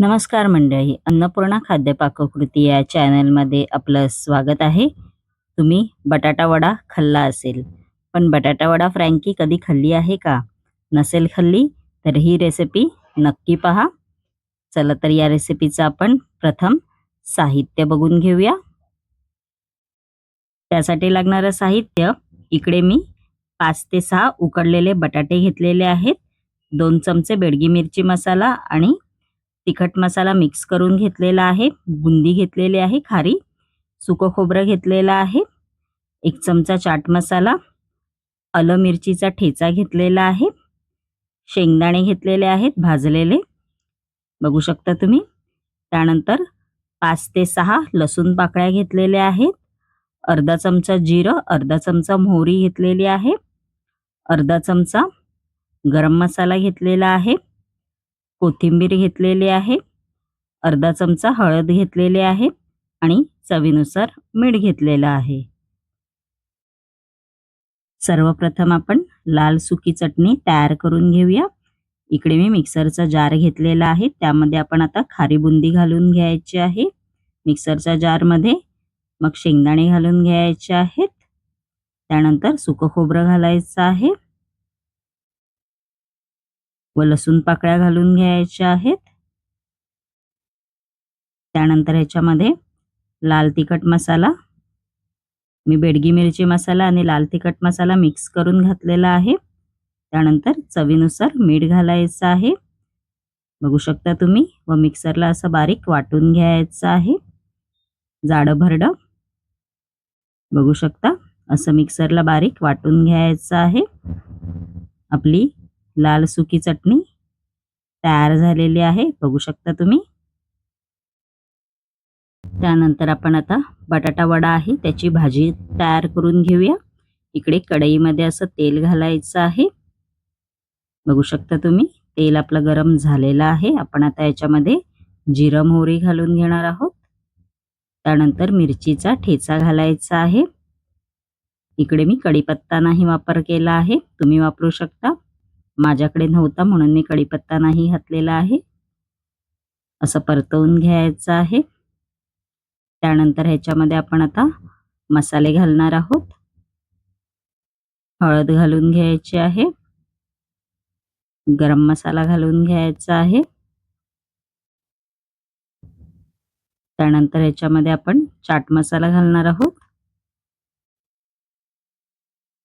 नमस्कार मंडळी अन्नपूर्णा खाद्य पाककृती या चॅनलमध्ये आपलं स्वागत आहे. तुम्ही बटाटा वडा खाल्ला असेल पण बटाटा वडा फ्रँकी कधी खाल्ली आहे का? नसेल खाल्ली तर ही रेसिपी नक्की पहा. चला तर या रेसिपीचं आपण प्रथम साहित्य बघून घेऊया. त्यासाठी लागणारं साहित्य इकडे मी पाच ते सहा उकडलेले बटाटे घेतलेले आहेत. दोन चमचे बेडगी मिरची मसाला आणि तिखट मसाला मिक्स करून घेतलेला आहे. बुंदी घेतलेली आहे खारी. सुकं खोबरं घेतलेलं आहे. एक चमचा चाट मसाला. आलं मिरचीचा ठेचा घेतलेला आहे. शेंगदाणे घेतलेले आहेत भाजलेले. बघू शकता तुम्ही. त्यानंतर पाच ते सहा लसूण पाकळ्या घेतलेल्या आहेत. अर्धा चमचा जिरं अर्धा चमचा मोहरी घेतलेली आहे. अर्धा चमचा गरम मसाला घेतलेला आहे. कोथिंबीर घेतलेली आहे अर्धा चमचा हळद घेतलेली आहे आणि चवीनुसार मीठ घेतलेलं आहे. सर्वप्रथम आपण लाल सुकी चटणी तयार करून घेऊया. इकडे मी मिक्सरचा जार घेतलेला आहे त्यामध्ये आपण आता खारी बुंदी घालून घ्यायची आहे. मिक्सरच्या जारमध्ये मग शेंगदाणे घालून घ्यायचे आहेत. त्यानंतर सुकं खोबरं घालायचं आहे. व लसूण पाकळ्या घालून घ्यायच्या आहेत. त्यानंतर ह्याच्यामध्ये लाल तिखट मसाला मी बेडगी मिरची मसाला आणि लाल तिखट मसाला मिक्स करून घातलेला आहे. त्यानंतर चवीनुसार मीठ घालायचं आहे. बघू शकता तुम्ही व मिक्सरला असं बारीक वाटून घ्यायचं आहे. जाडं भरडं. बघू शकता असं मिक्सरला बारीक वाटून घ्यायचं आहे. आपली लाल सुकी चटणी तयार झालेली आहे बघू शकता तुम्ही. त्यानंतर आपण आता बटाटा वडा आहे त्याची भाजी तयार करून घेऊया. इकडे कढईमध्ये असं तेल घालायचं आहे. बघू शकता तुम्ही तेल आपलं गरम झालेलं आहे. आपण आता याच्यामध्ये जिरं मोहरी घालून घेणार आहोत. त्यानंतर मिरचीचा ठेचा घालायचा आहे. इकडे मी कढीपत्ता नाही वापर केला आहे तुम्ही वापरू शकता. माझ्याकडे नव्हता म्हणून मी कढीपत्ता नाही घातलेला आहे. असं परतवून घ्यायचं आहे. त्यानंतर ह्याच्यामध्ये आपण आता मसाले घालणार आहोत. हळद घालून घ्यायची आहे. गरम मसाला घालून घ्यायचा आहे. त्यानंतर ह्याच्यामध्ये आपण चाट मसाला घालणार आहोत.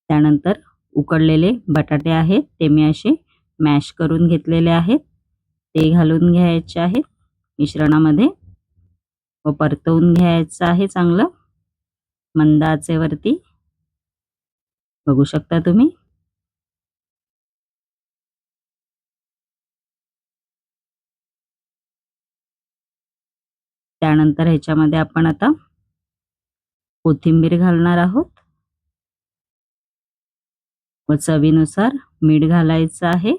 त्यानंतर उकडलेले बटाटे आहेत. ते मी असे मॅश करून घेतलेले आहेत. ते घालून घ्यायचे आहेत. मिश्रणामध्ये व परतवून घ्यायचं आहे चांगलं. मंद आचेवरती बघू शकता तुम्ही. त्यानंतर ह्याच्यामध्ये आपण आता कोथिंबीर घालणार आहोत. व चवीनुसार मीठ घालायचं आहे.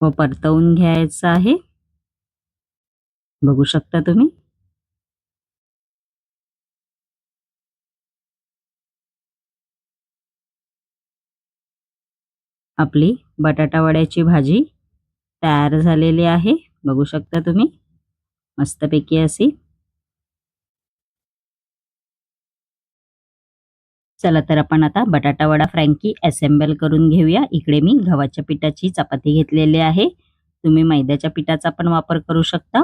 व परतवून घ्यायचं आहे. बघू शकता तुम्ही. आपली बटाटा वड्याची भाजी तयार झालेली आहे. बघू शकता तुम्ही. मस्तपैकी अशी चला तर आपण आता बटाटा वडा फ्रँकी असेंबल करून घेऊया. इकडे मी गव्हाच्या पिठाची चपाती घेतलेली आहे. तुम्ही मैद्याच्या पिठाचा पण वापर करू शकता.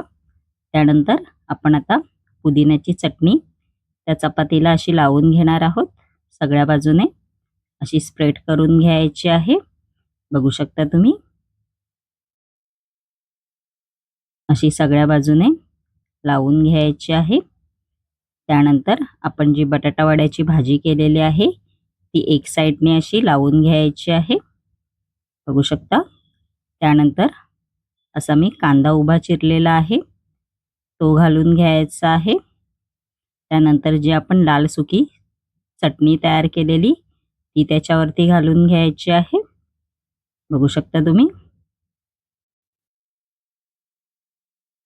त्यानंतर आपण आता पुदिन्याची चटणी त्या चपातीला अशी लावून घेणार आहोत. सगळ्या बाजूने अशी स्प्रेड करून घ्यायची आहे. बघू शकता तुम्ही. अशी सगळ्या बाजूने लावून घ्यायची आहे. त्यानंतर आपण जी बटाटावड्याची भाजी केलेली आहे ती एक साईडने अशी लावून घ्यायची आहे. बघू शकता. त्यानंतर असा मी कांदा उभा चिरलेला आहे. तो घालून घ्यायचा आहे. त्यानंतर जी आपण लाल सुकी चटणी तयार केलेली ती त्याच्यावरती घालून घ्यायची आहे. बघू शकता तुम्ही.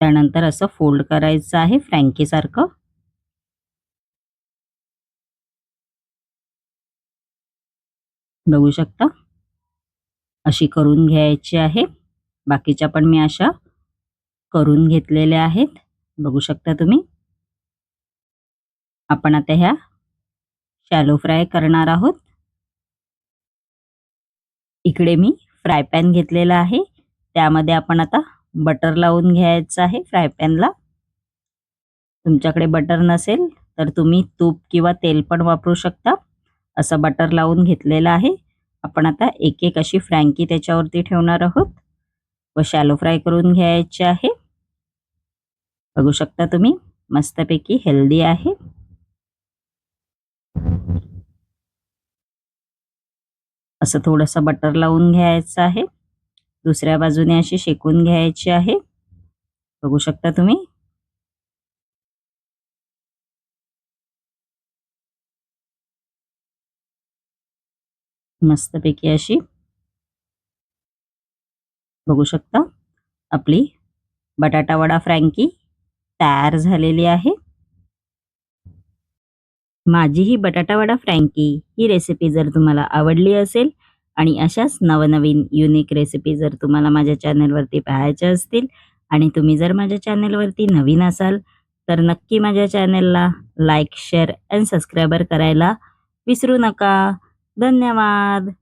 त्यानंतर असं फोल्ड करायचं आहे फ्रँकीसारखं. बघू शकता. अशी करून घ्यायची आहे. बाकीच्या पण मी अशा करून घेतलेल्या आहेत. बघू शकता तुम्ही. आपण आता ह्या शॅलो फ्राय करणार आहोत. इकडे मी फ्राय पॅन घेतलेला आहे. त्यामध्ये आपण आता बटर लावून घ्यायचं आहे फ्राय पॅनला तुमच्याकडे बटर नसेल तर तुम्ही तूप किंवा तेल पण वापरू शकता. असं बटर लावून घेतलेलं आहे. आपण आता एक एक अशी फ्रँकी त्याच्यावरती ठेवणार आहोत. व शॅलो फ्राय करून घ्यायचे आहे. बघू शकता तुम्ही मस्तपैकी हेल्दी आहे. असं थोडंसं बटर लावून घ्यायचं आहे. दुसऱ्या बाजूने अशी शेकून घ्यायची आहे. बघू शकता तुम्ही मस्तपैकी अशी बघू शकता आपली बटाटा वडा फ्रँकी तयार झालेली आहे. माझी ही बटाटा वडा फ्रँकी ही रेसिपी जर तुम्हाला आवडली असेल आणि अशाच नवनवीन युनिक रेसिपी जर तुम्हाला माझ्या चॅनलवरती पाहायच्या असतील आणि तुम्ही जर माझ्या चॅनलवरती नवीन असाल तर नक्की माझ्या चॅनलला लाईक शेअर अँड सबस्क्रायबर करायला विसरू नका. धन्यवाद.